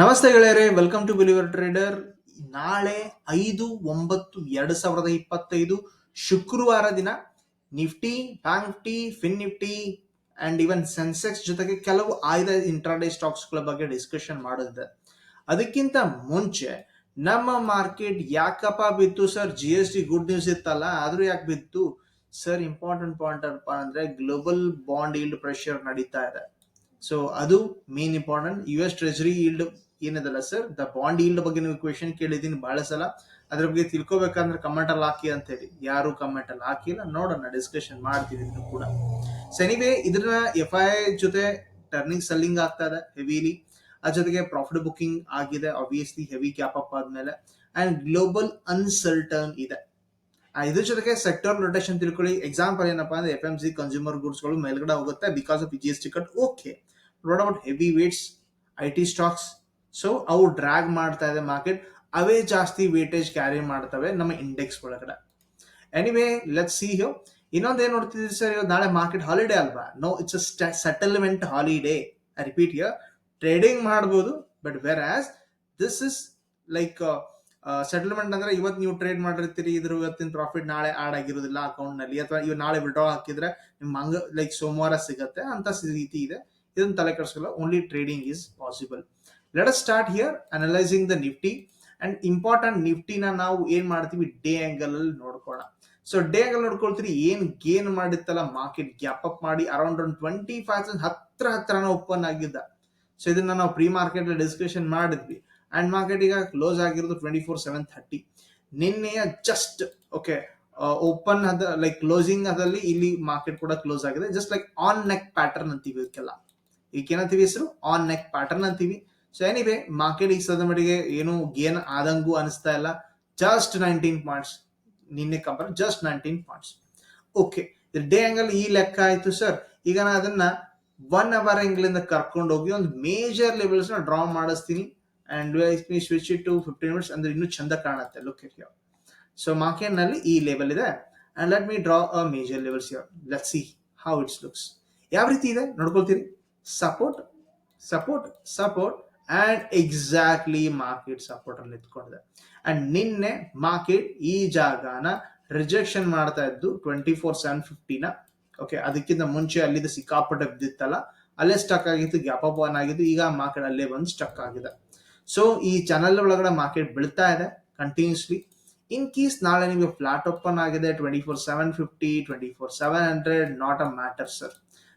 ನಮಸ್ತೆ ಗೆಳೆಯರೇ welcome to believer trader ನಾಳೆ ಐದು, ಒಂಬತ್ತು, ಎರಡು ಸಾವಿರದ ಇಪ್ಪತ್ತೈದು ಶುಕ್ರವಾರ ದಿನ Nifty, bank Nifty fin Nifty and even Sensex ಜೊತೆಗೆ ಕೆಲವು ಆಯ್ದ ಇಂಟ್ರಾಡೇ ಸ್ಟಾಕ್ಸ್ಗಳ ಬಗ್ಗೆ ಡಿಸ್ಕಷನ್ ಮಾಡುತ್ತೆ ಅದಕ್ಕಿಂತ ಮುಂಚೆ ನಮ್ಮ ಮಾರ್ಕೆಟ್ ಯಾಕಪ್ಪ ಬಿತ್ತು sir G S T good news ಇತ್ತಲ್ಲ, ಆದ್ರೂ ಯಾಕೆ ಬಿತ್ತು? ಸರ್ ಇಂಪಾರ್ಟೆಂಟ್ ಪಾಯಿಂಟ್ ಏನಪ್ಪ ಅಂದ್ರೆ ಗ್ಲೋಬಲ್ ಬಾಂಡ್ ಈಲ್ಡ್ ಪ್ರೆಷರ್ ನಡೀತಾ ಇದೆ. ಸೊ ಅದು main important U S treasury yield ಏನದಲ್ಲ ಸರ್ ದ ಬಾಂಡ್ ಈಲ್ಡ್ ಬಗ್ಗೆ ನೀವು ಕ್ವೆಶನ್ ಕೇಳಿದೀನಿ ಬಹಳ ಸಲ. ಅದ್ರ ಬಗ್ಗೆ ತಿಳ್ಕೊಬೇಕಂದ್ರೆ ಕಮೆಂಟ್ ಅಲ್ಲಿ ಹಾಕಿ ಅಂತ ಹೇಳಿ. ಯಾರು ಕಮೆಂಟ್ ಅಲ್ಲಿ ಹಾಕಿಲ್ಲ, ನೋಡೋಣ ಡಿಸ್ಕಷನ್ ಮಾಡ್ತೀನಿ ಇದನ್ನು ಕೂಡ. ಸೊ ಇದ್ರ ಎಫ್ ಐ ಜೊತೆ ಟರ್ನಿಂಗ್ ಸೆಲ್ಲಿಂಗ್ ಆಗ್ತಾ ಇದೆ ಹೆವಿಲಿ ಅದ್ರ ಜೊತೆಗೆ ಪ್ರಾಫಿಟ್ ಬುಕಿಂಗ್ ಆಗಿದೆ ಆಬ್ವಿಯಸ್ಲಿ ಹೆವಿ ಕ್ಯಾಪ್ ಅಪ್ ಆದ್ಮೇಲೆ. ಅಂಡ್ ಗ್ಲೋಬಲ್ ಅನ್ಸರ್ಟನ್ ಇದೆ. ಇದ್ರ ಜೊತೆಗೆ ಸೆಕ್ಟರ್ ರೊಟೇಷನ್ ತಿಳ್ಕೊಳ್ಳಿ. ಎಕ್ಸಾಂಪಲ್ ಏನಪ್ಪಾ ಅಂದ್ರೆ ಎಫ್ ಎಂ ಸಿ ಕನ್ಸ್ಯೂಮರ್ ಗೂಡ್ಸ್ಗಳು ಮೇಲ್ಗಡೆ ಹೋಗುತ್ತೆ because of G S T cut okay what about heavy weights I T stocks so ಅವು ಡ್ರ್ಯಾಗ್ ಮಾಡ್ತಾ ಇದೆ ಮಾರ್ಕೆಟ್ ಅವೇ ಜಾಸ್ತಿ ವೇಟೇಜ್ ಕ್ಯಾರಿ ಮಾಡ್ತವೆ ನಮ್ಮ ಇಂಡೆಕ್ಸ್ ಒಳಗಡೆ. ಎನಿವೇ ಲೆಟ್ ಸಿ ಯು ಇನ್ನೊಂದು ಏನ್ ನೋಡ್ತಿದ್ದೀರಿ ಸರ್ ಇವತ್ತು ನಾಳೆ ಮಾರ್ಕೆಟ್ ಹಾಲಿಡೇ ಅಲ್ವಾ? No it's settlement holiday I repeat your trading ಮಾಡ್ಬೋದು but whereas this is like settlement ಅಂದ್ರೆ ಇವತ್ತು ನೀವು ಟ್ರೇಡ್ ಮಾಡಿರ್ತೀರಿ, ಇದ್ರ ಇವತ್ತಿನ ಪ್ರಾಫಿಟ್ ನಾಳೆ ಆಡ್ ಆಗಿರೋದಿಲ್ಲ ಅಕೌಂಟ್ನಲ್ಲಿ. ಅಥವಾ ಇವ್ ನಾಳೆ ವಿಡ್ರಾ ಹಾಕಿದ್ರೆ ನಿಮ್ ಹಂಗ ಲೈಕ್ ಸೋಮವಾರ ಸಿಗತ್ತೆ ಅಂತ ರೀತಿ ಇದೆ. ಇದನ್ನ ತಲೆ ಕೆಡಿಸ್ಕೊಳ್ಳೋ only trading is possible let us start here analysing the Nifty and important ನಿಫ್ಟಿನ ನಾವು ಏನ್ ಮಾಡ್ತೀವಿ? ಡೇ ಆಂಗಲ್ ಅಲ್ಲಿ ನೋಡ್ಕೋಣ ಸೊ ಡೇ ಆಂಗಲ್ ನೋಡ್ಕೊಳ್ತೀರಿ, ಏನ್ ಗೇನ್ ಮಾಡಿತ್ತಲ್ಲ ಮಾರ್ಕೆಟ್ ಗ್ಯಾಪ್ ಅಪ್ ಮಾಡಿ ಅರೌಂಡ್ ಒಂದು ಟ್ವೆಂಟಿ ಫೈವ್ ಹತ್ರ ಹತ್ರನ ಓಪನ್ ಆಗಿದ್ದ. ಸೊ ಇದನ್ನ ನಾವು ಪ್ರೀ ಮಾರ್ಕೆಟ್ ಡಿಸ್ಕಷನ್ ಮಾಡಿದ್ವಿ. ಅಂಡ್ ಮಾರ್ಕೆಟ್ ಈಗ ಕ್ಲೋಸ್ ಆಗಿರೋದು ಟ್ವೆಂಟಿ ಫೋರ್ ಸೆವೆನ್ ಥರ್ಟಿ ನಿನ್ನೆಯ ಜಸ್ಟ್ ಓಕೆ ಓಪನ್ ಅದ ಲೈಕ್ ಕ್ಲೋಸಿಂಗ್ ಅದಲ್ಲಿ ಇಲ್ಲಿ ಮಾರ್ಕೆಟ್ ಕೂಡ ಕ್ಲೋಸ್ ಆಗಿದೆ. Just like on neck pattern ಅಂತೀವಿ ಇದಕ್ಕೆಲ್ಲ. ಈಗ ಏನಂತೀವಿ ಹೆಸರು? ಆನ್ ನೆಕ್ ಪ್ಯಾಟರ್ನ್ ಅಂತೀವಿ. ಸೊ ಏನಿವೆ ಮಾರ್ಕೆಟ್ ಈಗ ಸದ ಮಟ್ಟಿಗೆ ಏನು ಗೇನ್ ಆದಂಗೂ ಅನಿಸ್ತಾ ಇಲ್ಲ. ಜಸ್ಟ್ ನೈನ್ಟೀನ್ ಪಾಯಿಂಟ್ಸ್ ನಿನ್ನೆ compare just nineteen points okay day angle ಈ ಲೆಕ್ಕ ಆಯ್ತು ಸರ್ ಈಗ ನಾನು ಅದನ್ನ ಒನ್ ಅವರ್ ಇಂದ ಕರ್ಕೊಂಡು ಹೋಗಿ ಒಂದು ಮೇಜರ್ ಲೆವೆಲ್ಸ್ನ ಡ್ರಾ ಮಾಡಿಸ್ತೀನಿ. And switch it to fifteen minutes ಅಂದ್ರೆ ಇನ್ನೂ ಚಂದ ಕಾಣುತ್ತೆ. ಲುಕ್ ಇಟ್ ಯಾವ ಸೊ ಮಾರ್ಕೆಟ್ನಲ್ಲಿ ಈ ಲೆವೆಲ್ ಇದೆ. And let me draw a major levels your let see how it's looks ಯಾವ ರೀತಿ ಇದೆ? ನೋಡ್ಕೊಳ್ತೀರಿ? Support support support and exactly market support ಅಲ್ಲಿ ಆ್ಯಂಡ್ ನಿನ್ನೆ ಮಾರ್ಕೆಟ್ ಈ ಜಾಗನ ರಿಜೆಕ್ಷನ್ ಮಾಡ್ತಾ ಇದ್ದು ಟ್ವೆಂಟಿ ಫೋರ್ ಸೆವೆನ್ ಫಿಫ್ಟಿನ ಓಕೆ ಅದಕ್ಕಿಂತ ಮುಂಚೆ ಅಲ್ಲಿದ್ದು ಸಿಕ್ಕಾಪಟ್ಟೆ ಬಿದ್ದಿತ್ತಲ್ಲ, ಅಲ್ಲೇ ಸ್ಟಕ್ ಆಗಿತ್ತು ಗ್ಯಾಪ್ ಅಪ್ ಆನ್ ಆಗಿತ್ತು ಈಗ ಮಾರ್ಕೆಟ್ ಅಲ್ಲೇ ಬಂದು ಸ್ಟಕ್ ಆಗಿದೆ. ಸೊ ಈ ಚಾನಲ್ ಒಳಗಡೆ ಮಾರ್ಕೆಟ್ ಬೀಳ್ತಾ ಇದೆ ಕಂಟಿನ್ಯೂಸ್ಲಿ ಇನ್ ಕೇಸ್ ನಾಳೆ ನಿಮಗೆ ಫ್ಲಾಟ್ ಓಪನ್ ಆಗಿದೆ twenty four seven fifty twenty four seven hundred not a matter sir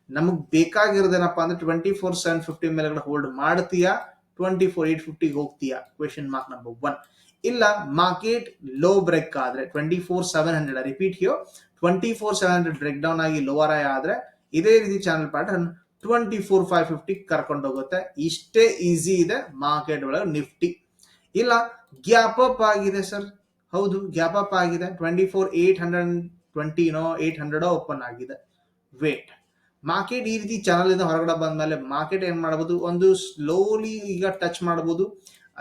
ನಮಗ್ ಬೇಕಾಗಿರೋದೇನಪ್ಪ ಅಂದ್ರೆ ಟ್ವೆಂಟಿ ಫೋರ್ ಸೆವೆನ್ ಫಿಫ್ಟಿ ಮೇಲೆಗಡೆ ಹೋಲ್ಡ್ ಮಾಡ್ತೀಯಾ? ಟ್ವೆಂಟಿ ಫೋರ್ ಏಟ್ ಫಿಫ್ಟಿಗೆ ಹೋಗ್ತೀಯಾ? ಕ್ವೆಶನ್ ಮಾರ್ಕ್ ನಂಬರ್ ಒನ್ ಇಲ್ಲ ಮಾರ್ಕೆಟ್ ಲೋ ಬ್ರೇಕ್ ಆದ್ರೆ twenty four seven hundred repeat here twenty four seven hundred break down ಆಗಿ ಲೋವರ್ ಆದ್ರೆ ಇದೇ ರೀತಿ channel pattern twenty four five fifty ಕರ್ಕೊಂಡು ಹೋಗುತ್ತೆ. ಇಷ್ಟೇ ಈಸಿ ಇದೆ ಮಾರ್ಕೆಟ್ ಒಳಗೆ ನಿಫ್ಟಿ ಇಲ್ಲ ಗ್ಯಾಪ್ ಅಪ್ ಆಗಿದೆ ಸರ್ ಹೌದು ಗ್ಯಾಪ್ ಅಪ್ ಆಗಿದೆ. ಟ್ವೆಂಟಿ ಫೋರ್ ಏಟ್ ಹಂಡ್ರೆಡ್ ಟ್ವೆಂಟಿನೋ ಏಟ್ ಹಂಡ್ರೆಡೋ ಓಪನ್ ಆಗಿದೆ. ವೇಟ್ ಮಾರ್ಕೆಟ್ ಈ ರೀತಿ ಚಾನಲ್ ಇಂದ ಹೊರಗಡೆ ಬಂದ್ಮೇಲೆ ಮಾರ್ಕೆಟ್ ಏನ್ ಮಾಡಬಹುದು ಒಂದು ಸ್ಲೋಲಿ ಈಗ ಟಚ್ ಮಾಡಬಹುದು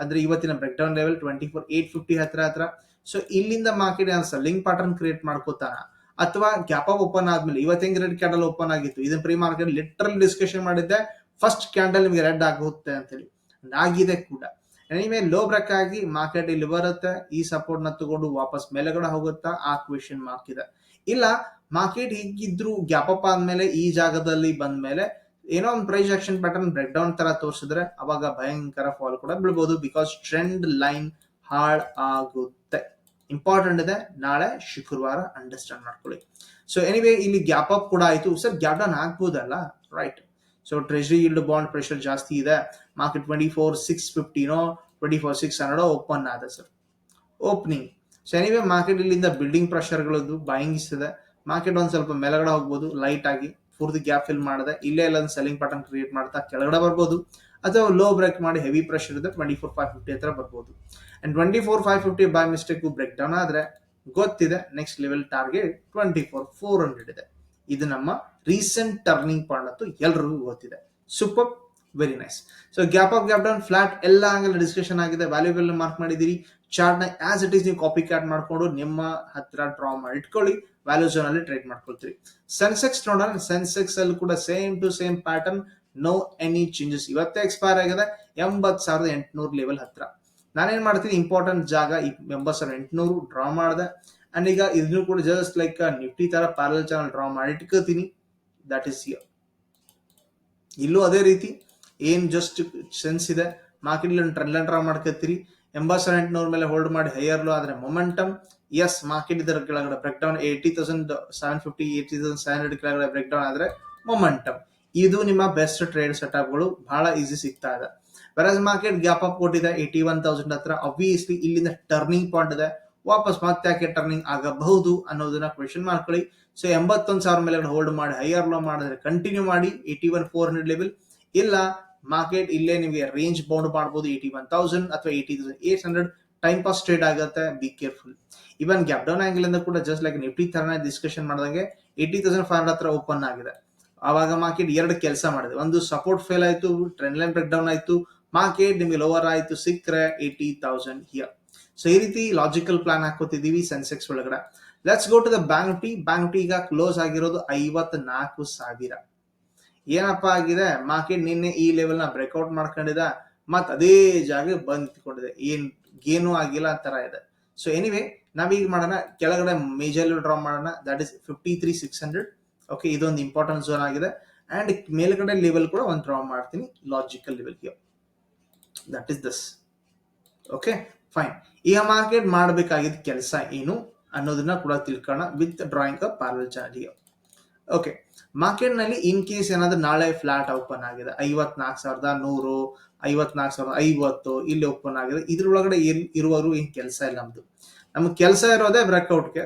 ಅಂದ್ರೆ ಇವತ್ತಿನ break down level twenty four eight fifty ಹತ್ರ ಹತ್ರ. ಸೊ ಇಲ್ಲಿಂದ ಮಾರ್ಕೆಟ್ ಸೆಲ್ಲಿಂಗ್ ಪ್ಯಾಟರ್ನ್ ಕ್ರಿಯೇಟ್ ಮಾಡ್ಕೋತಾನ ಅಥವಾ ಗ್ಯಾಪ್ ಅಪ್ ಓಪನ್ ಆದ್ಮೇಲೆ, ಇವತ್ತು ರೆಡ್ ಕ್ಯಾಂಡಲ್ ಓಪನ್ ಆಗಿತ್ತು? ಇದನ್ನ ಪ್ರೀ ಮಾರ್ಕೆಟ್ ಲಿಟ್ರಲ್ ಡಿಸ್ಕಷನ್ ಮಾಡಿದ್ದೆ. ಫಸ್ಟ್ ಕ್ಯಾಂಡಲ್ ನಿಮಗೆ ರೆಡ್ ಆಗುತ್ತೆ ಅಂತೇಳಿ. ಹೇಳಿ ಆಗಿದೆ ಕೂಡ. ಎನಿವೆ ಲೋ ಬ್ರೇಕ್ ಆಗಿ ಮಾರ್ಕೆಟ್ ಇಲ್ಲಿ ಬರುತ್ತೆ. ಈ ಸಪೋರ್ಟ್ನ ತಗೊಂಡು ವಾಪಸ್ ಮೇಲೆಗಡೆ ಹೋಗುತ್ತಾ, ಆ ಕ್ವೆಶನ್ ಮಾರ್ಕ್ ಇದೆ. ಇಲ್ಲ ಮಾರ್ಕೆಟ್ ಹೀಗಿದ್ರು ಗ್ಯಾಪ್ ಅಪ್ ಆದ್ಮೇಲೆ ಈ ಜಾಗದಲ್ಲಿ ಬಂದ ಮೇಲೆ ಏನೋ ಒಂದು price action pattern break down ತರ ತೋರಿಸಿದ್ರೆ ಅವಾಗ ಭಯಂಕರ ಫಾಲ್ ಕೂಡ ಬೀಳ್ಬೋದು ಬಿಕಾಸ್ ಟ್ರೆಂಡ್ ಲೈನ್ ಹಾರ್ಡ್ ಆಗುತ್ತೆ. ಇಂಪಾರ್ಟೆಂಟ್ ಇದೆ. ನಾಳೆ ಶುಕ್ರವಾರ ಅಂಡರ್ಸ್ಟ್ಯಾಂಡ್ ಮಾಡ್ಕೊಳ್ಳಿ. ಸೊ ಎನಿವೇ ಇಲ್ಲಿ ಗ್ಯಾಪ್ ಅಪ್ ಕೂಡ ಆಯ್ತು. ಸರ್ ಗ್ಯಾಪ್ ಡೌನ್ ಆಗ್ಬೋದಲ್ಲ? Right so treasury yield bond pressure ಜಾಸ್ತಿ ಇದೆ. Market twenty four six ಫಿಫ್ಟಿನೋ twenty four six hundred open ಆದ sir opening so anyway market ಇಲ್ಲಿಂದ ಬಿಲ್ಡಿಂಗ್ ಪ್ರೆಷರ್ಗಳದ್ದು ಬಾಯಿಂಗ್ ಇದೆ ಮಾರ್ಕೆಟ್ ಒಂದು ಸ್ವಲ್ಪ ಮೇಲಗಡೆ ಹೋಗ್ಬೋದು ಲೈಟ್ ಆಗಿ, ಪೂರ್ತಿ ಗ್ಯಾಪ್ ಫಿಲ್ ಮಾಡಿದೆ, ಇಲ್ಲೇ ಇಲ್ಲ ಸೆಲ್ಲಿಂಗ್ ಪ್ಯಾಟರ್ನ್ ಕ್ರಿಯೇಟ್ ಮಾಡ್ತಾ ಕೆಳಗಡೆ ಬರ್ಬೋದು, ಅಥವಾ ಲೋ ಬ್ರೇಕ್ ಮಾಡಿ ಹೆವಿ ಪ್ರೆಷರ್ ಇದೆ ಟ್ವೆಂಟಿ ಫೋರ್ ಫೈವ್ ಫಿಫ್ಟಿ ಹತ್ರ ಬರ್ಬೋದು. And twenty four five fifty by mistake break down ಆದ್ರೆ ಗೊತ್ತಿದೆ next level target twenty four four hundred ಇದೆ. ಇದು ನಮ್ಮ ರೀಸೆಂಟ್ ಟರ್ನಿಂಗ್ ಪಾಯಿಂಟ್ ಅಂತೂ ಎಲ್ರಿಗೂ ಗೊತ್ತಿದೆ. Super very nice so gap of gap down flat ಎಲ್ಲ ಡಿಸ್ಕಷನ್ ಆಗಿದೆ ವ್ಯಾಲ್ಯೂಬಲ್ ಮಾರ್ಕ್ ಮಾಡಿದಿರಿ ಚಾರ್ಟ್ನ ಆಸ್ ಇಟ್ ಈಸ್ ನೀವು ಕಾಪಿ ಕ್ಯಾಟ್ ಮಾಡ್ಕೊಂಡು ನಿಮ್ಮ ಹತ್ರ ಡ್ರಾ ಮಾಡಿ ಇಟ್ಕೊಳ್ಳಿ ವ್ಯಾಲ್ಯೂ ಝೋನ್ ಅಲ್ಲಿ ಟ್ರೇಡ್ ಮಾಡ್ಕೊಳ್ತೀರಿ. ಸೆನ್ಸೆಕ್ಸ್ ನೋಡೋಣ ಸೆನ್ಸೆಕ್ಸ್ ಅಲ್ಲಿ ಕೂಡ same to same pattern no any changes ಇವತ್ತೇ ಎಕ್ಸ್ಪೈರ್ ಆಗಿದೆ ಎಂಬತ್ತು ಸಾವಿರದ ಎಂಟುನೂರು ಲೆವೆಲ್ ಹತ್ರ. ನಾನೇನ್ ಮಾಡ್ತೀನಿ ಇಂಪಾರ್ಟೆಂಟ್ ಜಾಗ ಎಂಬತ್ತು ಸಾವಿರದ ಎಂಟುನೂರು ಡ್ರಾ ಮಾಡಿದೆ. ಅಂಡ್ ಈಗ ಇದನ್ನು ಕೂಡ ಜಸ್ಟ್ ಲೈಕ್ ನಿಫ್ಟಿ ತರ ಪ್ಯಾರಲ್ ಚಾನಲ್ ಡ್ರಾ ಮಾಡಿ ಇಟ್ಕೋತೀನಿ. ದಟ್ ಇಸ್ ಇಯರ್ ಇಲ್ಲೂ ಅದೇ ರೀತಿ, ಏನ್ ಜಸ್ಟ್ ಸೆನ್ಸ್ ಇದೆ ಮಾರ್ಕೆಟ್ ಟ್ರೆಂಡ್ ಡ್ರಾ ಮಾಡ್ಕೊತೀರಿ. ಎಂಬತ್ತು ಸಾವಿರ ಎಂಟುನೂರ ಮೇಲೆ ಹೋಲ್ಡ್ ಮಾಡಿ ಹೈಯರ್ ಲೋ ಆದ್ರೆ ಮೊಮೆಂಟಮ್ ಎಸ್ ಮಾರ್ಕೆಟ್ ಇದರ ಕೆಳಗಡೆ break down eighty thousand seven fifty eighty thousand seven hundred ಕೆಳಗಡೆ ಬ್ರೇಕ್ ಡೌನ್ ಆದ್ರೆ ಮೊಮೆಂಟಮ್ ಇದು ನಿಮ್ಮ ಬೆಸ್ಟ್ ಟ್ರೇಡ್ ಸೆಟಪ್ಗಳು ಬಹಳ ಈಸಿ ಸಿಗ್ತಾ ಇದೆ. ವೆರಸ್ ಮಾರ್ಕೆಟ್ ಗ್ಯಾಪ್ ಅಪ್ ಕೊಟ್ಟಿದೆ ಏಯ್ಟಿ ಒನ್ ತೌಸಂಡ್ ಹತ್ರ ಅಬ್ವಿಯಸ್ಲಿ ಇಲ್ಲಿಂದ ಟರ್ನಿಂಗ್ ಪಾಯಿಂಟ್ ಇದೆ. ವಾಪಸ್ ಮತ್ತೆ ಯಾಕೆ ಟರ್ನಿಂಗ್ ಆಗಬಹುದು ಅನ್ನೋದನ್ನ ಕ್ವೆಶನ್ ಮಾಡ್ಕೊಳ್ಳಿ ಸೊ ಎಂಬತ್ತೊಂದು ಸಾವಿರ ಮೇಲೆ ಹೋಲ್ಡ್ ಮಾಡಿ ಹೈಯರ್ ಲೋ ಮಾಡಿದ್ರೆ ಕಂಟಿನ್ಯೂ ಮಾಡಿ eighty one four hundred level ಇಲ್ಲ ಮಾರ್ಕೆಟ್ ಇಲ್ಲೇ ನಿಮಗೆ ರೇಂಜ್ ಬೌಂಡ್ ಮಾಡಬಹುದು ಏಯ್ಟಿ ಒನ್ ತೌಸಂಡ್ ಅಥವಾ eighty thousand eight hundred time pass trade ಆಗುತ್ತೆ. Be careful even gap down angle ಇಂದ ಕೂಡ ಜಸ್ಟ್ ಲೈಕ್ ನಿಫ್ಟಿ ತರನೇ ಡಿಸ್ಕಷನ್ ಮಾಡಿದಂಗೆ ಏಯ್ಟಿ ತೌಸಂಡ್ ಫೈವ್ ಹಂಡ್ರೆಡ್ ಹತ್ರ ಓಪನ್ ಆಗಿದೆ. ಆವಾಗ ಮಾರ್ಕೆಟ್ ಎರಡು ಕೆಲಸ ಮಾಡಿದೆ. ಒಂದು ಸಪೋರ್ಟ್ ಫೇಲ್ ಆಯ್ತು ಟ್ರೆಂಡ್ ಲೈನ್ ಬ್ರೇಕ್ ಡೌನ್ ಆಯ್ತು ಮಾರ್ಕೆಟ್ ನಿಮಗೆ ಲೋವರ್ ಆಯ್ತು, ಸಿಕ್ಕರೆ ಏಯ್ಟಿ ತೌಸಂಡ್ ಹಿಯರ್ ಸೊ ಈ ರೀತಿ ಲಾಜಿಕಲ್ ಪ್ಲಾನ್ ಹಾಕೋತಿದ್ದೀವಿ ಸೆನ್ಸೆಕ್ಸ್ ಒಳಗಡೆ. Let's go to the bank Nifty bank Nifty ಈಗ ಕ್ಲೋಸ್ ಆಗಿರೋದು ಐವತ್ನಾಲ್ಕು ಸಾವಿರ. ಏನಪ್ಪಾ ಆಗಿದೆ? ಮಾರ್ಕೆಟ್ ನಿನ್ನೆ ಈ ಲೆವೆಲ್ನ ಬ್ರೇಕ್ಔಟ್ ಮಾಡ್ಕೊಂಡಿದೆ ಮತ್ ಅದೇ ಜಾಗ ಬಂದ್ ನಿಂತ್ಕೊಂಡಿದೆ. ಏನ್ ಏನು ಆಗಿಲ್ಲ ತರ ಇದೆ. ಸೊ ಎನಿವೆ ನಾವೀಗ ಮಾಡೋಣ. ಕೆಳಗಡೆ ಮೇಜರ್ ಡ್ರಾ ಮಾಡೋಣ. That is fifty three six hundred okay ಇದೊಂದು ಇಂಪಾರ್ಟೆಂಟ್ ಝೋನ್ ಆಗಿದೆ. ಅಂಡ್ ಮೇಲ್ಗಡೆ ಲೆವೆಲ್ ಕೂಡ ಒಂದು ಡ್ರಾ ಮಾಡ್ತೀನಿ. Logical level here that is this okay fine ಈಗ ಮಾರ್ಕೆಟ್ ಮಾಡಬೇಕಾಗಿದ್ದ ಕೆಲಸ ಏನು ಅನ್ನೋದನ್ನ ಕೂಡ ತಿಳ್ಕೊಳ್ಳೋಣ with drawing a parallel chart okay ಮಾರ್ಕೆಟ್ನಲ್ಲಿ ಇನ್ ಕೇಸ್ ಏನಾದ್ರೂ ನಾಳೆ ಫ್ಲಾಟ್ ಓಪನ್ ಆಗಿದೆ, ಐವತ್ನಾಲ್ಕು ಸಾವಿರದ ನೂರು, ಐವತ್ನಾಲ್ಕು ಸಾವಿರದ ಐವತ್ತು, ಇಲ್ಲಿ ಓಪನ್ ಆಗಿದೆ, ಇದ್ರೊಳಗಡೆ ಇರ್- ಇರುವವರು ಏನ್ ಕೆಲಸ ಇಲ್ಲ ನಮ್ದು. ನಮ್ಗೆ ಕೆಲಸ ಇರೋದೇ ಬ್ರೇಕ್ಔಟ್ಗೆ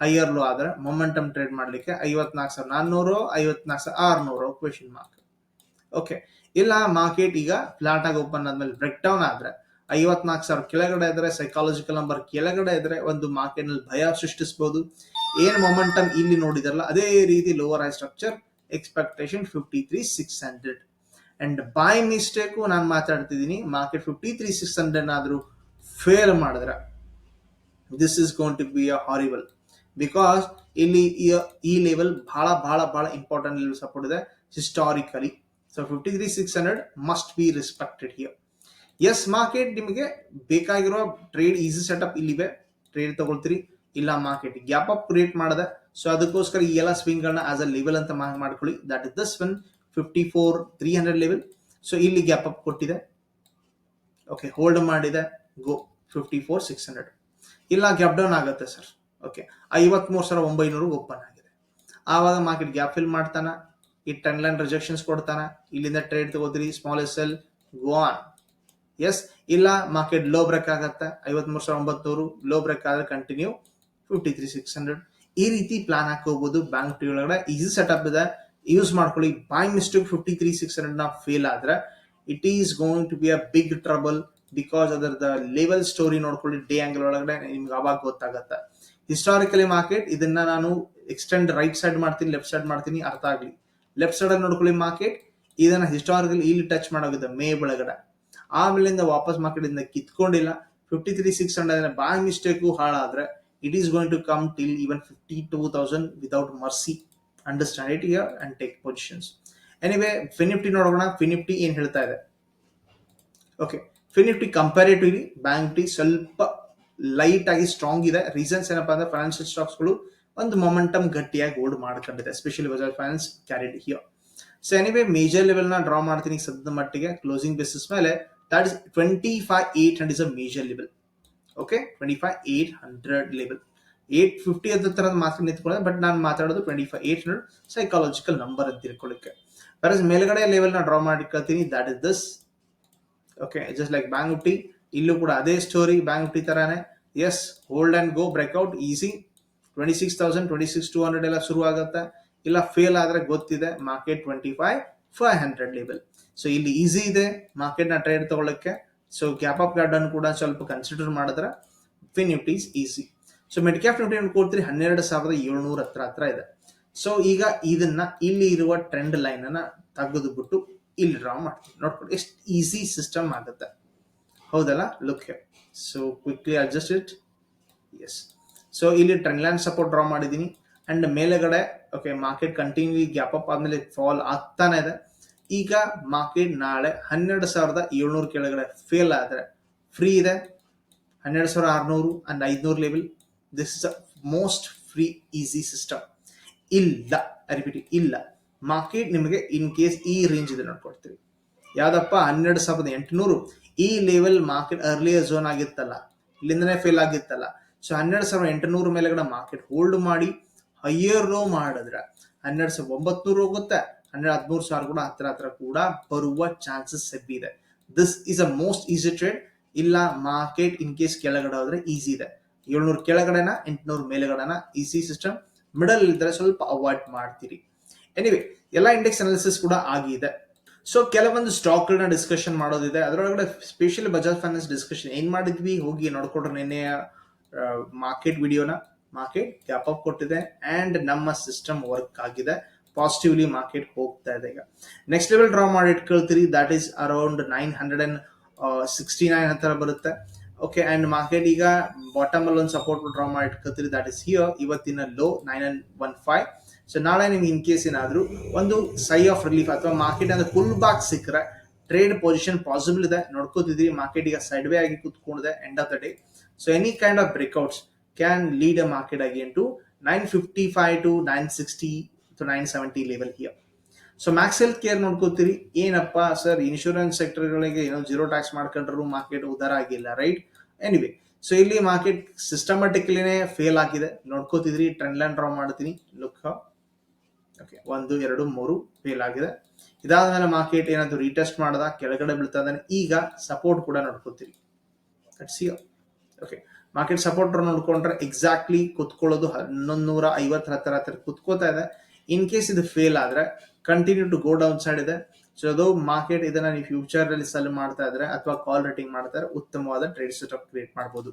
ಹೈಯರ್ ಲೋ ಆದ್ರೆ ಮೊಮೆಂಟಮ್ ಟ್ರೇಡ್ ಮಾಡ್ಲಿಕ್ಕೆ ಐವತ್ನಾಲ್ಕು ಸಾವಿರದ ನಾನ್ನೂರು, ಐವತ್ನಾಲ್ಕು ಸಾವಿರದ ಆರ್ನೂರು ಕ್ವೆಶನ್ ಮಾರ್ಕ್ ಓಕೆ ಇಲ್ಲ ಮಾರ್ಕೆಟ್ ಈಗ ಫ್ಲಾಟ್ ಆಗಿ ಓಪನ್ ಆದ್ಮೇಲೆ ಬ್ರೇಕ್ ಡೌನ್ ಆದ್ರೆ ಐವತ್ನಾಲ್ಕು ಸಾವಿರ ಕೆಳಗಡೆ ಇದ್ರೆ ಸೈಕಾಲಜಿಕಲ್ ನಂಬರ್ ಕೆಳಗಡೆ ಇದ್ರೆ ಒಂದು ಮಾರ್ಕೆಟ್ನಲ್ಲಿ ಭಯ ಸೃಷ್ಟಿಸಬಹುದು ಏನ್ ಮೊಮೆಂಟಮ್ ಇಲ್ಲಿ ನೋಡಿದಾರಲ್ಲ, ಅದೇ ರೀತಿ lower high structure expectation fifty three six hundred and by mistake ನಾನು ಮಾತಾಡ್ತಿದ್ದೀನಿ market fifty three six hundred ಆದ್ರೂ ಫೇಲ್ ಮಾಡಿದ್ರೆ this is going to be a horrible because ಇಲ್ಲಿ ಈ- ಲೆವೆಲ್ ಬಹಳ ಬಹಳ ಬಹಳ ಇಂಪಾರ್ಟೆಂಟ್ ಲೆವೆಲ್ ಸಪೋರ್ಟ್ ಇದೆ historically so fifty three six hundred must be respected here as market ನಿಮಗೆ ಬೇಕಾಗಿರೋ ಟ್ರೇಡ್ ಈಸಿ ಸೆಟಪ್ ಇಲ್ಲಿವೆ. ಟ್ರೇಡ್ ತಗೊಳ್ತೀರಿ. ಇಲ್ಲ ಮಾರ್ಕೆಟ್ ಗ್ಯಾಪ್ ಅಪ್ ಕ್ರಿಯೇಟ್ ಮಾಡಿದೆ ಸೊ ಅದಕ್ಕೋಸ್ಕರ ಈ ಎಲ್ಲ ಸ್ವಿಂಗ್ ಗಳನ್ನ ಆಸ್ ಅ ಲೆವೆಲ್ ಅಂತ ಮಾರ್ಕ್ ಮಾಡ್ಕೊಳ್ಳಿ. That is thus one fifty four three hundred level so ಇಲ್ಲಿ ಗ್ಯಾಪ್ ಅಪ್ ಕೊಟ್ಟಿದೆ. ಓಕೆ ಹೋಲ್ಡ್ ಮಾಡಿದೆ. Go fifty four six hundred ಇಲ್ಲ ಗ್ಯಾಪ್ ಡೌನ್ ಆಗುತ್ತೆ ಸರ್ ಓಕೆ ಐವತ್ಮೂರು ಸಾವಿರ ಒಂಬೈನೂರು ಓಪನ್ ಆಗಿದೆ. ಆವಾಗ ಮಾರ್ಕೆಟ್ ಗ್ಯಾಪ್ ಫಿಲ್ ಮಾಡ್ತಾನ. ಈ ಟೆನ್ ಲೈನ್ ರಿಜೆಕ್ಷನ್ಸ್ ಕೊಡ್ತಾನೆ. ಇಲ್ಲಿಂದ trade ತಗೋತೀರಿ small S L gone as ಇಲ್ಲ ಮಾರ್ಕೆಟ್ ಲೋ ಬ್ರೇಕ್ ಆಗತ್ತೆ. ಐವತ್ಮೂರು ಸಾವಿರ ಒಂಬತ್ತೂರು ಲೋ ಬ್ರೇಕ್ ಆದ್ರೆ continue fifty three six hundred ಈ ರೀತಿ ಪ್ಲಾನ್ ಹಾಕೋಬಹುದು ಬ್ಯಾಂಕ್ ಟಿ ಒಳಗಡೆ ಈಸಿ ಸೆಟಪ್ ಇದೆ. ಯೂಸ್ ಮಾಡ್ಕೊಳ್ಳಿ. By mistake fifty three six ಹಂಡ್ರೆಡ್ನ fail ಆದ್ರೆ it is going to be a big trouble because ಅದರದ ಲೆವೆಲ್ ಸ್ಟೋರಿ ನೋಡ್ಕೊಳ್ಳಿ. ಡೇ ಆಂಗಲ್ ಒಳಗಡೆ ನಿಮ್ಗೆ ಅವಾಗ ಗೊತ್ತಾಗತ್ತೆ. ಹಿಸ್ಟಾರಿಕಲಿ ಮಾರ್ಕೆಟ್ ಇದನ್ನ ನಾನು ಎಕ್ಸ್ಟೆಂಡ್ ರೈಟ್ ಸೈಡ್ ಮಾಡ್ತೀನಿ ಲೆಫ್ಟ್ ಸೈಡ್ ಮಾಡ್ತೀನಿ, ಅರ್ಥ ಆಗ್ಲಿ. ಲೆಫ್ಟ್ ಸೈಡ್ ಅಲ್ಲಿ ನೋಡ್ಕೊಳ್ಳಿ ಮಾರ್ಕೆಟ್ ಇದನ್ನ ಹಿಸ್ಟಾರಿಕಲಿ ಇಲ್ಲಿ ಟಚ್ ಮಾಡೋಗಿದೆ ಮೇ ಒಳಗಡೆ. ಆಮೇಲಿಂದ ವಾಪಸ್ ಮಾರ್ಕೆಟ್ ಇಂದ ಕಿತ್ಕೊಂಡಿಲ್ಲ. Fifty three six hundred by mistake ಹಾಳಾದ್ರೆ it is going to come till even fifty without thousand understand mercy here and take positions anyway FinNifty ನೋಡೋಣ. ಫಿನಿಫ್ಟಿ ಏನ್ ಹೇಳ್ತಾ ಇದೆ? Okay FinNifty comparatively bank T ಸ್ವಲ್ಪ light ಆಗಿ strong ಇದೆ. Reasons ಏನಪ್ಪಾ ಅಂದ್ರೆ ಫೈನಾನ್ಷಿಯಲ್ ಸ್ಟಾಕ್ಸ್ಗಳು ಒಂದು ಮೊಮೆಂಟಮ್ ಗಟ್ಟಿಯಾಗಿ ಹೋಲ್ಡ್ ಮಾಡ್ಕೊಂಡಿದೆ. Especially Bajaj finance carried here so anyway major ಲೆವೆಲ್ನ draw ಮಾಡ್ತೀನಿ ಸದ್ಯದ ಮಟ್ಟಿಗೆ. ಕ್ಲೋಸಿಂಗ್ ಬೇಸಿಸ್ ಮೇಲೆ that is twenty five eight hundred is a major level okay twenty five eight hundred level eight fifty ಅದ್ರ ತರದ ಮಾತ್ರ ನಿಂತ್ಕೊಳ್ಳೋದು ಬಟ್ ನಾನು ಮಾತಾಡೋದು twenty five eight hundred psychological number ಅಂತ ತಿಳ್ಕೊಳ್ಳಿಕ್ಕೆ ಬರಸ್ ಮೇಲ್ಗಡೆ ಲೆವೆಲ್ನ draw ಮಾಡಿಕೊಳ್ತೀನಿ that is this okay just like bank Nifty ಇಲ್ಲೂ ಕೂಡ ಅದೇ ಸ್ಟೋರಿ ಬ್ಯಾಂಕ್ ನಿಫ್ಟಿ ತರಾನೇ. As hold and go breakout easy twenty six thousand twenty six two hundred ಎಲ್ಲ ಶುರು ಆಗುತ್ತೆ. ಇಲ್ಲ ಫೇಲ್ ಆದ್ರೆ ಗೊತ್ತಿದೆ market twenty five five hundred level so ಇಲ್ಲಿ ಈಸಿ ಇದೆ ಮಾರ್ಕೆಟ್ನ ಟ್ರೇಡ್ ತಗೊಳ್ಳಕ್ಕೆ. ಸೊ ಗ್ಯಾಪ್ ಅಪ್ ಗಾರ್ಡನ್ ಕೂಡ ಸ್ವಲ್ಪ ಕನ್ಸಿಡರ್ ಮಾಡಿದ್ರೆ fin is easy so mid cap Nifty ಕೊಡ್ತೀರಿ, ಹನ್ನೆರಡು ಸಾವಿರದ ಏಳ್ನೂರ ಹತ್ರ ಹತ್ರ ಇದೆ. ಸೊ ಈಗ ಇದನ್ನ ಇಲ್ಲಿ ಇರುವ ಟ್ರೆಂಡ್ ಲೈನ್ ಅನ್ನ ತೆಗೆದುಬಿಟ್ಟು ಇಲ್ಲಿ ಡ್ರಾ ಮಾಡ್ತೀವಿ ನೋಡ್ಕೊಂಡು ಎಷ್ಟು ಈಸಿ ಸಿಸ್ಟಮ್ ಆಗುತ್ತೆ. ಹೌದಲ್ಲ? Look so quickly adjust it as so ಇಲ್ಲಿ ಟ್ರೆಂಡ್ ಲೈನ್ ಸಪೋರ್ಟ್ ಡ್ರಾ ಮಾಡಿದ್ದೀನಿ. ಅಂಡ್ ಮೇಲೆಗಡೆ okay market continue gap up ಆದ್ಮೇಲೆ ಫಾಲ್ ಆಗ್ತಾನೆ ಇದೆ. ಈಗ ಮಾರ್ಕೆಟ್ ನಾಳೆ ಹನ್ನೆರಡು ಸಾವಿರದ ಏಳ್ನೂರು ಕೆಳಗಡೆ ಫೇಲ್ ಆದರೆ ಫ್ರೀ ಇದೆ. ಹನ್ನೆರಡು ಸಾವಿರ ಆರುನೂರು ಅಂಡ್ ಐದುನೂರು level this is a most free easy system ಇಲ್ಲ ರಿಪೀಟ್ ಇಲ್ಲ. ಮಾರ್ಕೆಟ್ ನಿಮಗೆ ಇನ್ ಕೇಸ್ ಈ ರೇಂಜ್ ಇದೆ ನೋಡ್ಕೊಡ್ತೀವಿ. ಯಾವ್ದಪ್ಪ? ಹನ್ನೆರಡು ಸಾವಿರದ ಎಂಟುನೂರು. ಈ ಲೆವೆಲ್ ಮಾರ್ಕೆಟ್ ಅರ್ಲಿಯರ್ ಝೋನ್ ಆಗಿತ್ತಲ್ಲ. ಇಲ್ಲಿಂದನೇ ಫೇಲ್ ಆಗಿತ್ತಲ್ಲ. ಸೊ ಹನ್ನೆರಡು ಸಾವಿರದ ಎಂಟುನೂರು ಮೇಲೆಗಡೆ ಮಾರ್ಕೆಟ್ ಹೋಲ್ಡ್ ಮಾಡಿ ಹೈಯರ್ ಲೋ ಮಾಡಿದ್ರೆ ಹನ್ನೆರಡು ಸಾವಿರದ ಒಂಬತ್ನೂರು ಹೋಗುತ್ತೆ. ಹನ್ನೆರಡು ಹದಿಮೂರು ಸಾವಿರ ಕೂಡ ಹತ್ರ ಹತ್ರ ಕೂಡ ಬರುವ ಚಾನ್ಸಸ್ ಇದೆ. This is a most easy trade ಇಲ್ಲ ಮಾರ್ಕೆಟ್ ಇನ್ ಕೇಸ್ ಕೆಳಗಡೆ ಹೋದ್ರೆ ಈಸಿ ಇದೆ. ಏಳ್ನೂರು ಕೆಳಗಡೆನ, ಎಂಟುನೂರು ಮೇಲೆಗಡೆನ ಈಸಿ ಸಿಸ್ಟಮ್ ಮಿಡಲ್ ಇದ್ರೆ ಸ್ವಲ್ಪ ಅವಾಯ್ಡ್ ಮಾಡ್ತೀರಿ. ಎನಿವೆ ಎಲ್ಲ ಇಂಡೆಕ್ಸ್ ಅನಾಲಿಸಿಸ್ ಕೂಡ ಆಗಿದೆ. ಸೊ ಕೆಲವೊಂದು ಸ್ಟಾಕ್ ಗಳನ್ನ ಡಿಸ್ಕಷನ್ ಮಾಡೋದಿದೆ. ಅದರೊಳಗಡೆ ಸ್ಪೆಷಲಿ ಬಜಾಜ್ ಫೈನಾನ್ಸ್ ಡಿಸ್ಕಷನ್ ಏನ್ ಮಾಡಿದ್ವಿ, ಹೋಗಿ ನೋಡ್ಕೊಡ್ರೆ ನಿನ್ನೆ ಮಾರ್ಕೆಟ್ ವಿಡಿಯೋನ ಮಾರ್ಕೆಟ್ ಗ್ಯಾಪ್ ಅಪ್ ಕೊಟ್ಟಿದೆ ಅಂಡ್ ನಮ್ಮ ಸಿಸ್ಟಮ್ ವರ್ಕ್ ಆಗಿದೆ. ಪಾಸಿಟಿವ್ಲಿ ಮಾರ್ಕೆಟ್ ಹೋಗ್ತಾ ಇದೆ ಈಗ ನೆಕ್ಸ್ಟ್ ಲೆವೆಲ್ ಡ್ರಾ ಮಾಡಿ ಇಟ್ಕೊಳ್ತೀರಿ that is around nine hundred and sixty nine ಹತ್ರ ಬರುತ್ತೆ. ಓಕೆ ಅಂಡ್ ಮಾರ್ಕೆಟ್ ಈಗ ಬಾಟಮ್ ಅಲ್ಲಿ ಒಂದು ಸಪೋರ್ಟ್ ಡ್ರಾ ಮಾಡಿ ಇಟ್ಕೊಳ್ತೀರಿ ದಟ್ ಇಸ್ ಹಿಯರ್ ಇವತ್ತಿನ low nine and one five so ನಾಳೆ ನಿಮ್ಗೆ ಇನ್ ಕೇಸ್ ಏನಾದ್ರು ಒಂದು ಸೈ ಆಫ್ ರಿಲೀಫ್ ಅಥವಾ ಮಾರ್ಕೆಟ್ ಅಂದ್ರೆ ಫುಲ್ ಬ್ಯಾಕ್ ಸಿಕ್ಕರೆ ಟ್ರೇಡ್ ಪೊಸಿಷನ್ ಪಾಸಿಬಲ್ ಇದೆ. ನೋಡ್ಕೋತಿದ್ರಿ ಮಾರ್ಕೆಟ್ ಈಗ ಸೈಡ್ ವೇ ಆಗಿ ಕುತ್ಕೊಂಡಿದೆ end of the day so any kind of breakouts can lead a market ಆಗಿ to nine fifty five to nine sixty to nine seventy level here so max health care ನೋಡ್ಕೋತೀರಿ. ಏನಪ್ಪ sir insurance ಸೆಕ್ಟರ್ಗಳಿಗೆ ಏನೋ zero tax ಮಾಡ್ಕೊಂಡ್ರು market ಉದಾರ ಆಗಿಲ್ಲ right anyway so ಇಲ್ಲಿ market ಸಿಸ್ಟಮೆಟಿಕ್ಲಿನೇ fail ಆಗಿದೆ. ನೋಡ್ಕೋತಿದ್ರಿ ಟ್ರೆಂಡ್ ಲೈನ್ ಡ್ರಾ ಮಾಡ್ತೀನಿ. ಲುಕ್ ಓಕೆ ಒಂದು, ಎರಡು, ಮೂರು ಫೇಲ್ ಆಗಿದೆ. ಇದಾದ್ಮೇಲೆ ಮಾರ್ಕೆಟ್ ಏನಾದ್ರು ರೀಟೆಸ್ಟ್ ಮಾಡ್ದ, ಕೆಳಗಡೆ ಬೀಳ್ತಾ ಇದ್ದಾನೆ, ಈಗ ಸಪೋರ್ಟ್ ಕೂಡ ನೋಡ್ಕೋತೀರಿ. ಓಕೆ ಮಾರ್ಕೆಟ್ ಸಪೋರ್ಟ್ ನೋಡ್ಕೊಂಡ್ರೆ ಎಕ್ಸಾಕ್ಟ್ಲಿ ಕುತ್ಕೊಳ್ಳೋದು ಹನ್ನೊಂದು ನೂರ ಐವತ್ತರ ಹತ್ರ ಕುತ್ಕೋತಾ ಇದೆ. ಇನ್ ಕೇಸ್ ಇದು ಫೇಲ್ ಆದ್ರೆ continue to go down side ಇದೆ. ಸೊ ಅದು ಮಾರ್ಕೆಟ್ ಇದನ್ನ ನೀವು ಫ್ಯೂಚರ್ ಅಲ್ಲಿ ಸೆಲ್ ಮಾಡ್ತಾ ಇದ್ರೆ ಅಥವಾ ಕಾಲ್ ರೇಟಿಂಗ್ ಮಾಡ್ತಾ ಇದ್ರೆ ಉತ್ತಮವಾದ ಟ್ರೇಡ್ ಸೆಟಪ್ ಕ್ರಿಯೇಟ್ ಮಾಡಬಹುದು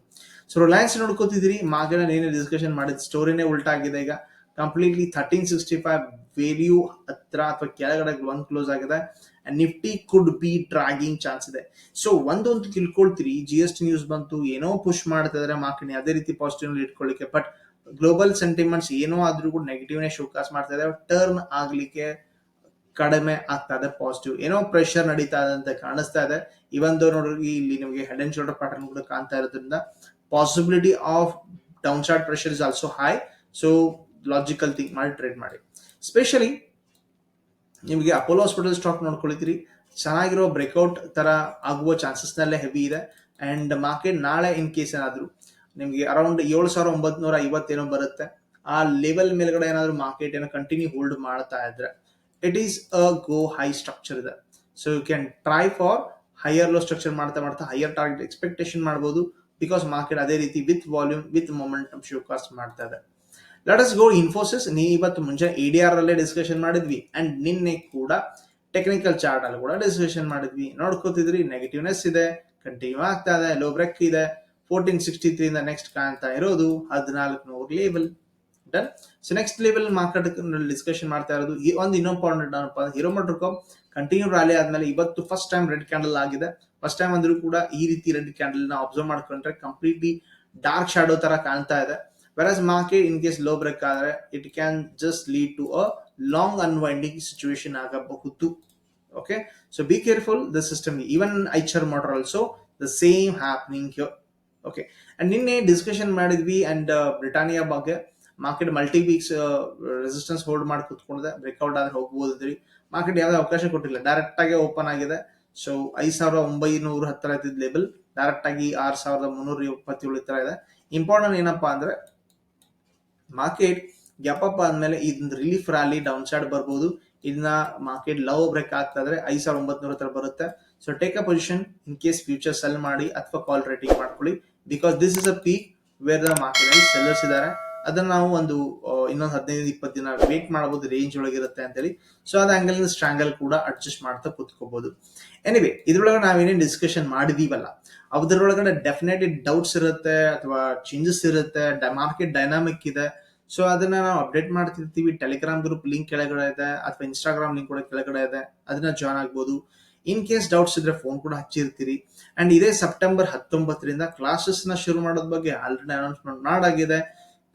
ಸೊ ರಿಲಯನ್ಸ್ ನೋಡ್ಕೋತಿದ್ರಿ ಮಾರ್ಕೆಟ್ ಏನೇ ಡಿಸ್ಕಷನ್ ಮಾಡಿದ ಸ್ಟೋರಿನೇ ಉಲ್ಟಾ ಆಗಿದೆ ಈಗ. Completely thirteen sixty five value ಹತ್ರ ಅಥವಾ ಕೆಳಗಡೆ ಒನ್ ಕ್ಲೋಸ್ ಆಗಿದೆ. Nifty could be dragging chance ಇದೆ. ಸೊ ಒಂದೊಂದು ತಿಳ್ಕೊಳ್ತೀರಿ ಜಿ ಎಸ್ ಟಿ ನ್ಯೂಸ್ ಬಂತು, ಏನೋ ಪುಷ್ ಮಾಡ್ತಾ ಇದ್ರೆ ಮಾರ್ಕೆಟ್ ಅದೇ ರೀತಿ ಪಾಸಿಟಿವ್ ಇಟ್ಕೊಳ್ಳಿಕ್ಕೆ. ಬಟ್ ಗ್ಲೋಬಲ್ ಸೆಂಟಿಮೆಂಟ್ಸ್ ಏನೋ ಆದ್ರೂ ಕೂಡ ನೆಗೆಟಿವ್ನೇ ಶೋಕಾಸ್ ಮಾಡ್ತಾ ಇದೆ ಟರ್ನ್ ಆಗ್ಲಿಕ್ಕೆ ಕಡಿಮೆ ಆಗ್ತಾ ಇದೆ ಪಾಸಿಟಿವ್ ಏನೋ ಪ್ರೆಷರ್ ನಡೀತಾ ಇದೆ ಅಂತ ಕಾಣಿಸ್ತಾ ಇದೆ. ಇವನ್ ನೋಡಿ ಇಲ್ಲಿ ನಿಮಗೆ ಹೆಡ್ ಅಂಡ್ ಶೋಲ್ಡರ್ ಪ್ಯಾಟರ್ನ್ ಕೂಡ ಕಾಣ್ತಾ ಇರೋದ್ರಿಂದ possibility of down side pressure is also high so logical think ಮಾಡಿ ಟ್ರೇಡ್ ಮಾಡಿ. ಸ್ಪೆಷಲಿ ನಿಮಗೆ ಅಪೋಲೋ ಹಾಸ್ಪಿಟಲ್ ಸ್ಟಾಕ್ ನೋಡ್ಕೊಳ್ತೀರಿ. ಚೆನ್ನಾಗಿರೋ ಬ್ರೇಕ್ಔಟ್ ತರ ಆಗುವ ಚಾನ್ಸಸ್ ನಲ್ಲೇ ಹೆವಿ ಇದೆ. ಅಂಡ್ ಮಾರ್ಕೆಟ್ ನಾಳೆ ಇನ್ ಕೇಸ್ ಏನಾದ್ರು ನಿಮಗೆ ಅರೌಂಡ್ ಏಳು ಸಾವಿರ ಒಂಬತ್ನೂರ ಐವತ್ತೇನೋ ಬರುತ್ತೆ. ಆ ಲೆವೆಲ್ ಮೇಲ್ಗಡೆ ಏನಾದ್ರು ಮಾರ್ಕೆಟ್ ಏನೋ ಕಂಟಿನ್ಯೂ ಹೋಲ್ಡ್ ಮಾಡ್ತಾ ಇದ್ರೆ it is a go high structure ಇದೆ. So you can try for higher low structure ಮಾಡ್ತಾ ಮಾಡ್ತಾ ಹೈಯರ್ ಟಾರ್ಗೆಟ್ ಎಕ್ಸ್ಪೆಕ್ಟೇಷನ್ ಮಾಡಬಹುದು ಬಿಕಾಸ್ ಮಾರ್ಕೆಟ್ ಅದೇ ರೀತಿ with volume with momentum showcase ಮಾಡ್ತಾ ಇದೆ. ಲೆಟ್ ಅಸ್ ಗೋ ಇನ್ಫೋಸಿಸ್ ನೀ ಇವತ್ತು ಮುಂಚೆ ಎ ಡಿ ಆರ್ ಅಲ್ಲೇ ಡಿಸ್ಕಷನ್ ಮಾಡಿದ್ವಿ. ಅಂಡ್ ನಿನ್ನೆ ಕೂಡ ಟೆಕ್ನಿಕಲ್ ಚಾರ್ಟ್ ಅಲ್ಲಿ ಕೂಡ ಡಿಸ್ಕಷನ್ ಮಾಡಿದ್ವಿ. ನೋಡ್ಕೋತಿದ್ರಿ ನೆಗೆಟಿವ್ನೆಸ್ ಇದೆ ಕಂಟಿನ್ಯೂ ಆಗ್ತಾ ಇದೆ ಲೋ ಬ್ರೇಕ್ ಇದೆ. ಫೋರ್ಟೀನ್ ಸಿಕ್ಸ್ಟಿ ತ್ರೀ ನೆಕ್ಸ್ಟ್ ಕಾಣ್ತಾ ಇರೋದು ಹದಿನಾಲ್ಕು label done so next level market discussion ಮಾಡ್ತಾ ಇರೋದು ಈ ಒಂದು ಇನ್ನೊಂದು ಪಾಯಿಂಟ್ ಹೀರೋ ಮೋಟರ್ಕಾಮ್ ಕಂಟಿನ್ಯೂ ರ್ಯಾಲಿ ಆದ್ಮೇಲೆ ಇವತ್ತು ಫಸ್ಟ್ ಟೈಮ್ ರೆಡ್ ಕ್ಯಾಂಡಲ್ ಆಗಿದೆ. ಫಸ್ಟ್ ಟೈಮ್ ಅಂದ್ರೂ ಕೂಡ ಈ ರೀತಿ ರೆಡ್ ಕ್ಯಾಂಡಲ್ನ ಅಬ್ಸರ್ವ್ ಮಾಡ್ಕೊಂಡ್ರೆ ಕಂಪ್ಲೀಟ್ಲಿ ಡಾರ್ಕ್ ಶಾಡೋ ತರ ಕಾಣ್ತಾ ಇದೆ. Whereas market in case low break ಆದ್ರೆ it can just lead to a long unwinding situation ಆಗಬಹುದು. Okay so be careful the system even Eicher motor also the same happening okay and ನಿನ್ನೆ discussion ಮಾಡಿದ್ವಿ and Britannia ಬಗ್ಗೆ. Market multi weeks resistance hold ಮಾಡಿ ಕುತ್ಕೊಂಡಿದೆ. Breakout ಆದ್ರೆ ಹೋಗ್ಬೋದು ಹೇಳಿ market ಯಾವುದೇ ಅವಕಾಶ ಕೊಟ್ಟಿಲ್ಲ. ಡೈರೆಕ್ಟ್ ಆಗಿ ಓಪನ್ ಆಗಿದೆ. ಸೊ ಐದು ಸಾವಿರದ ಒಂಬೈನೂರ ಹತ್ತರ ಇದ್ದಿದ್ದ ಲೆವೆಲ್ ಡೈರೆಕ್ಟ್ ಆಗಿ ಆರ್ ಸಾವಿರದ ಮುನ್ನೂರ ಇಪ್ಪತ್ತೇಳು ತರ ಇದೆ. ಇಂಪಾರ್ಟೆಂಟ್ ಏನಪ್ಪಾ ಅಂದ್ರೆ ಮಾರ್ಕೆಟ್ ಗ್ಯಾಪ್ ಅಪ್ ಆದ್ಮೇಲೆ ಇದನ್ನ ರಿಲೀಫ್ ರ್ಯಾಲಿ ಡೌನ್ ಸೈಡ್ ಬರ್ಬೋದು. ಇದನ್ನ ಮಾರ್ಕೆಟ್ ಲವ್ ಬ್ರೇಕ್ ಆಗ್ತಾ ಇದ್ರೆ ಐದ್ ಸಾವಿರದ ಒಂಬತ್ನೂರ ಹತ್ರ ಬರುತ್ತೆ. So take a position in case future sell ಮಾಡಿ ಅಥವಾ ಕಾಲ್ ರೇಟಿಂಗ್ ಮಾಡ್ಕೊಳ್ಳಿ. Because this is a peak where the market ಅಲ್ಲಿ ಸೆಲ್ಲರ್ಸ್ ಇದ್ದಾರೆ ಅದನ್ನ ನಾವು ಒಂದು ಇನ್ನೊಂದು ಹದಿನೈದು, ಇಪ್ಪತ್ತು ದಿನ ವೇಟ್ ಮಾಡಬಹುದು ರೇಂಜ್ ಒಳಗಿರುತ್ತೆ ಅಂತೇಳಿ. ಸೊ ಅದ ಆಂಗಲ್ ಸ್ಟ್ರಾಂಗಲ್ ಕೂಡ ಅಡ್ಜಸ್ಟ್ ಮಾಡ್ತಾ ಕುತ್ಕೋಬಹುದು ಎನಿವೆ ಇದ್ರೊಳಗೆ ನಾವೇನೇನು ಡಿಸ್ಕಷನ್ ಮಾಡಿದೀವಲ್ಲ, ಅದರೊಳಗಡೆ ಡೆಫಿನೆಟ್ಲಿ ಡೌಟ್ಸ್ ಇರುತ್ತೆ, ಅಥವಾ ಚೇಂಜಸ್ ಇರುತ್ತೆ ಮಾರ್ಕೆಟ್ ಡೈನಾಮಿಕ್ ಇದೆ. ಸೊ ಅದನ್ನ ನಾವು ಅಪ್ಡೇಟ್ ಮಾಡ್ತಿರ್ತೀವಿ. ಟೆಲಿಗ್ರಾಮ್ ಗ್ರೂಪ್ ಲಿಂಕ್ ಕೆಳಗಡೆ ಇದೆ, ಅಥವಾ ಇನ್ಸ್ಟಾಗ್ರಾಮ್ ಲಿಂಕ್ ಕೂಡ ಕೆಳಗಡೆ ಇದೆ. ಅದನ್ನ ಜಾಯ್ನ್ ಆಗ್ಬೋದು. ಇನ್ ಕೇಸ್ ಡೌಟ್ಸ್ ಇದ್ರೆ ಫೋನ್ ಕೂಡ ಹಚ್ಚಿರ್ತೀರಿ. ಅಂಡ್ ಇದೇ ಸೆಪ್ಟೆಂಬರ್ ಹತ್ತೊಂಬತ್ತರಿಂದ ಕ್ಲಾಸಸ್ನ ಶುರು ಮಾಡೋದ್ ಬಗ್ಗೆ ಆಲ್ರೆಡಿ ಅನೌನ್ಸ್ಮೆಂಟ್ ಮಾಡಾಗಿದೆ.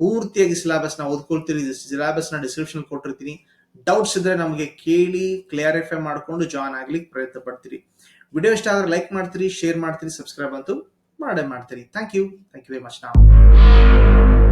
ಪೂರ್ತಿಯಾಗಿ ಸಿಲೆಬಸ್ನ ಓದ್ಕೊಳ್ತೀರಿ ಸಿಲೆಬಸ್ನ ಡಿಸ್ಕ್ರಿಪ್ಷನ್ ಕೊಟ್ಟಿರ್ತೀನಿ. ಡೌಟ್ಸ್ ಇದ್ರೆ ನಮಗೆ ಕೇಳಿ ಕ್ಲಿಯರಿಫೈ ಮಾಡ್ಕೊಂಡು ಜಾಯ್ನ್ ಆಗ್ಲಿಕ್ಕೆ ಪ್ರಯತ್ನ ಪಡ್ತೀರಿ. ವಿಡಿಯೋ ಇಷ್ಟ ಆದ್ರೆ ಲೈಕ್ ಮಾಡ್ತೀರಿ ಶೇರ್ ಮಾಡ್ತೀರಿ ಸಬ್ಸ್ಕ್ರೈಬ್ ಅಂತೂ ಮಾಡೇ ಮಾಡ್ತೀರಿ. Thank you thank you very much ನಾವು